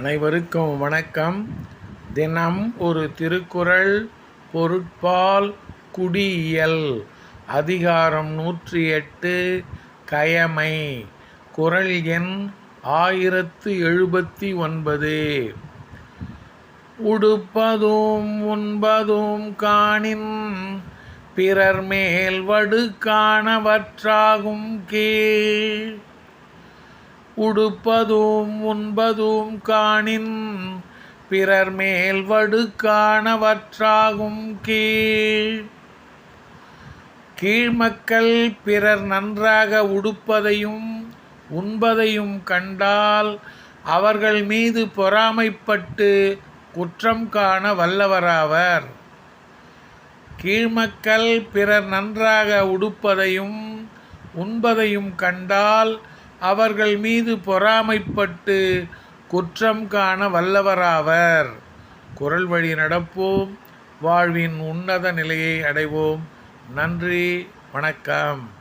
அனைவருக்கும் வணக்கம். தினம் ஒரு திருக்குறள் பொருட்பால் குடியியல் அதிகாரம் நூற்றி எட்டு கயமை குறள் எண் ஆயிரத்து எழுபத்தி ஒன்பது. உடுப்பதும் உண்பதும் காணின் பிறர் மேல் வடு காணவற்றாகும் கீழ். உடுப்பதும் உண்பதும் காணின் பிறர் மேல் வடுக்கானவற்றாகும் கீழ். கீழ்மக்கள் பிறர் நன்றாக உடுப்பதையும் உண்பதையும் கண்டால் அவர்கள் மீது பொறாமைப்பட்டு குற்றம் காண வல்லவராவர். கீழ்மக்கள் பிறர் நன்றாக உடுப்பதையும் உண்பதையும் கண்டால் அவர்கள் மீது பொறாமைப்பட்டு குற்றம் காண வல்லவராவர். குரல் வழி நடப்போம். வாழ்வின் உன்னத நிலையை அடைவோம். நன்றி. வணக்கம்.